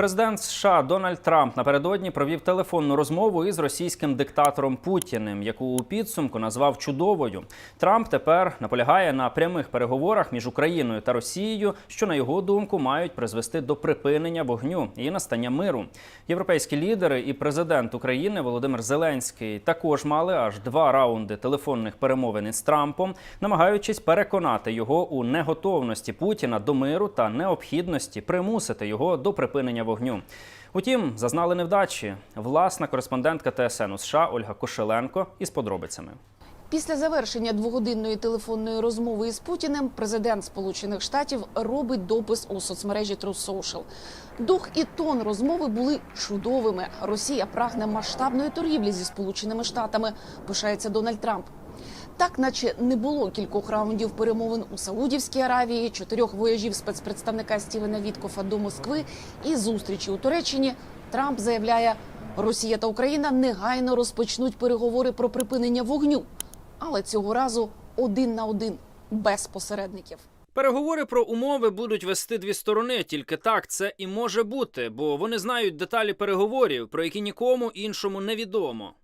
Президент США Дональд Трамп напередодні провів телефонну розмову із російським диктатором Путіним, яку у підсумку назвав чудовою. Трамп тепер наполягає на прямих переговорах між Україною та Росією, що на його думку мають призвести до припинення вогню і настання миру. Європейські лідери і президент України Володимир Зеленський також мали аж два раунди телефонних перемовин із Трампом, намагаючись переконати його у неготовності Путіна до миру та необхідності примусити його до припинення вогню. Утім, зазнали невдачі. Власна кореспондентка ТСН у США Ольга Кошеленко із подробицями. Після завершення двогодинної телефонної розмови із Путіним президент Сполучених Штатів робить допис у соцмережі True Social. Дух і тон розмови були чудовими. Росія прагне масштабної торгівлі зі Сполученими Штатами. Пишається Дональд Трамп. Так, наче не було кількох раундів перемовин у Саудівській Аравії, чотирьох вояжів спецпредставника Стівена Віткофа до Москви і зустрічі у Туреччині. Трамп заявляє, Росія та Україна негайно розпочнуть переговори про припинення вогню, але цього разу один на один без посередників. Переговори про умови будуть вести дві сторони. Тільки так це і може бути, бо вони знають деталі переговорів, про які нікому іншому не відомо.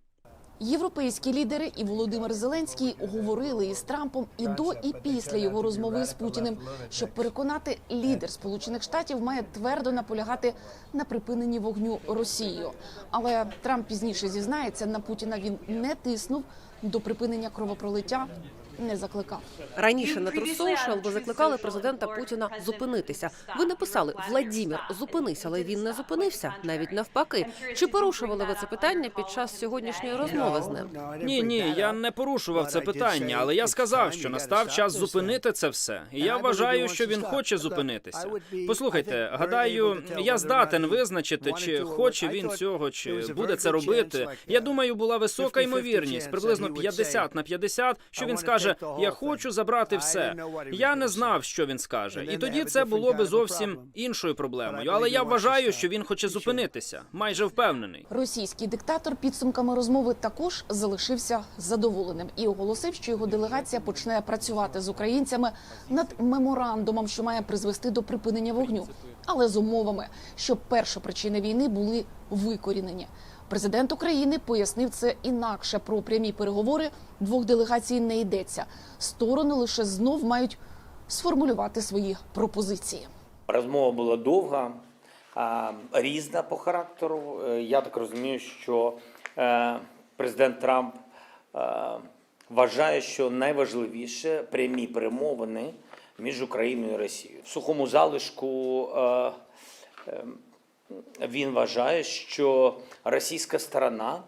Європейські лідери і Володимир Зеленський говорили із Трампом і до, і після його розмови з Путіним, щоб переконати лідер Сполучених Штатів має твердо наполягати на припиненні вогню Росією. Але Трамп пізніше зізнається, на Путіна він не тиснув до припинення кровопролиття, не закликав. Раніше на True ви закликали президента Путіна зупинитися. Ви написали Владімір, зупинися, але він не зупинився. Навіть навпаки. Чи порушували ви це питання під час сьогоднішньої розмови з ним? Ні, ні, я не порушував це питання, але я сказав, що настав час зупинити це все. І я вважаю, що він хоче зупинитися. Послухайте, гадаю, я здатен визначити, чи хоче він цього, чи буде це робити. Я думаю, була висока ймовірність, приблизно 50 на 50, що він скаже: Я хочу забрати все. Я не знав, що він скаже, і тоді це було би зовсім іншою проблемою. Але я вважаю, що він хоче зупинитися, майже впевнений. Російський диктатор підсумками розмови також залишився задоволеним і оголосив, що його делегація почне працювати з українцями над меморандумом, що має призвести до припинення вогню, але з умовами, щоб першопричини війни були викорінені. Президент України пояснив це інакше. Про прямі переговори двох делегацій не йдеться. Сторони лише знов мають сформулювати свої пропозиції. Розмова була довга, різна по характеру. Е, Я так розумію, що е, президент Трамп е, вважає, що найважливіше прямі перемовини між Україною і Росією. В сухому залишку він вважає, що російська сторона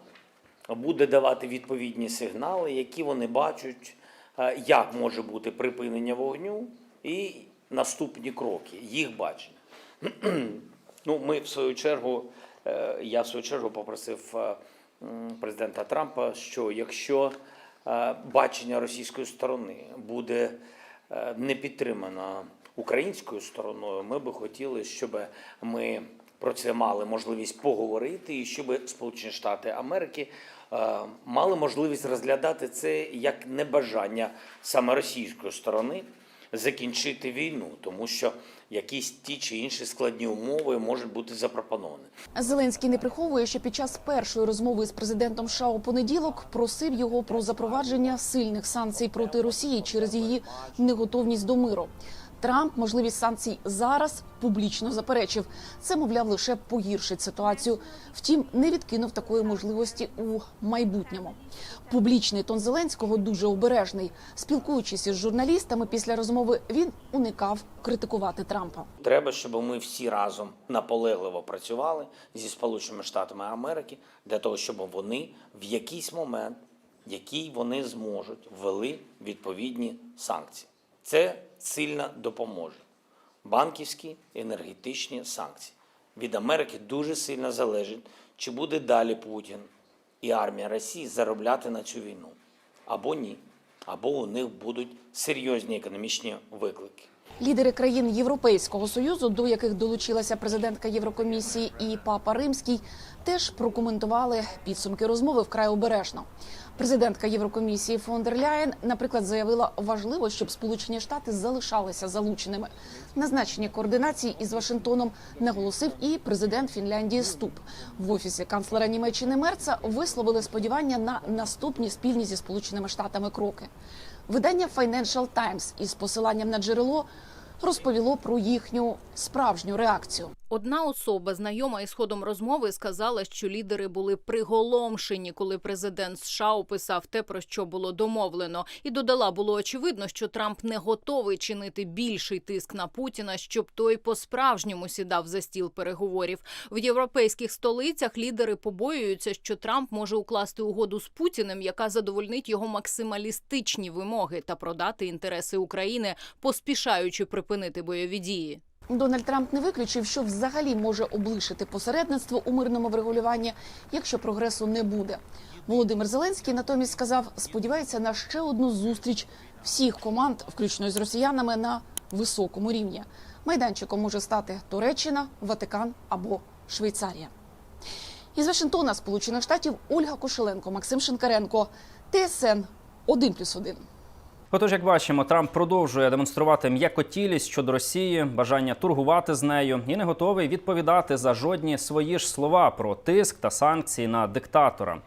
буде давати відповідні сигнали, які вони бачать, е, як може бути припинення вогню і наступні кроки, їх бачення. Ну, ми в свою чергу, е, я в свою чергу попросив е, президента Трампа, що якщо бачення російської сторони буде не підтримано українською стороною, ми би хотіли, щоб ми про це мали можливість поговорити, і щоб Сполучені Штати Америки е, мали можливість розглядати це як небажання саме російської сторони закінчити війну, тому що якісь ті чи інші складні умови можуть бути запропоновані. Зеленський не приховує, що під час першої розмови з президентом США у понеділок просив його про запровадження сильних санкцій проти Росії через її неготовність до миру. Трамп можливість санкцій зараз публічно заперечив. Це, мовляв, лише погіршить ситуацію. Втім, не відкинув такої можливості у майбутньому. Публічний тон Зеленського дуже обережний. Спілкуючись із журналістами після розмови, він уникав критикувати Трампа. Треба, щоб ми всі разом наполегливо працювали зі Сполученими Штатами Америки для того, щоб вони в якийсь момент, який вони зможуть, ввели відповідні санкції. Це сильно допоможе. Банківські енергетичні санкції від Америки дуже сильно залежить, чи буде далі Путін і армія Росії заробляти на цю війну або ні, або у них будуть серйозні економічні виклики. Лідери країн Європейського союзу, до яких долучилася президентка Єврокомісії і папа Римський, теж прокоментували підсумки розмови вкрай обережно. Президентка Єврокомісії фон дер Ляєн, наприклад, заявила, важливо, щоб Сполучені Штати залишалися залученими. На значення координації із Вашингтоном наголосив і президент Фінляндії Ступ. В офісі канцлера Німеччини Мерца висловили сподівання на наступні спільні зі Сполученими Штатами кроки. Видання Financial Times із посиланням на джерело розповіло про їхню справжню реакцію. Одна особа, знайома із ходом розмови, сказала, що лідери були приголомшені, коли президент США описав те, про що було домовлено, і додала, було очевидно, що Трамп не готовий чинити більший тиск на Путіна, щоб той по-справжньому сідав за стіл переговорів. В європейських столицях лідери побоюються, що Трамп може укласти угоду з Путіним, яка задовольнить його максималістичні вимоги та продати інтереси України, поспішаючи припинити бойові дії. Дональд Трамп не виключив, що взагалі може облишити посередництво у мирному врегулюванні, якщо прогресу не буде. Володимир Зеленський натомість сказав, сподівається на ще одну зустріч всіх команд, включно з росіянами, на високому рівні. Майданчиком може стати Туреччина, Ватикан або Швейцарія. Із Вашингтона, Сполучених Штатів, Ольга Кошеленко, Максим Шинкаренко, ТСН 1+,1. Отож, як бачимо, Трамп продовжує демонструвати м'якотілість щодо Росії, бажання торгувати з нею і не готовий відповідати за жодні свої ж слова про тиск та санкції на диктатора.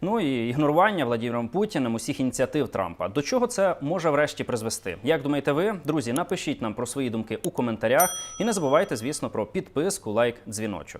Ну і ігнорування Владимиром Путіним усіх ініціатив Трампа. До чого це може врешті призвести? Як думаєте ви, друзі? Напишіть нам про свої думки у коментарях і не забувайте, звісно, про підписку, лайк, дзвіночок.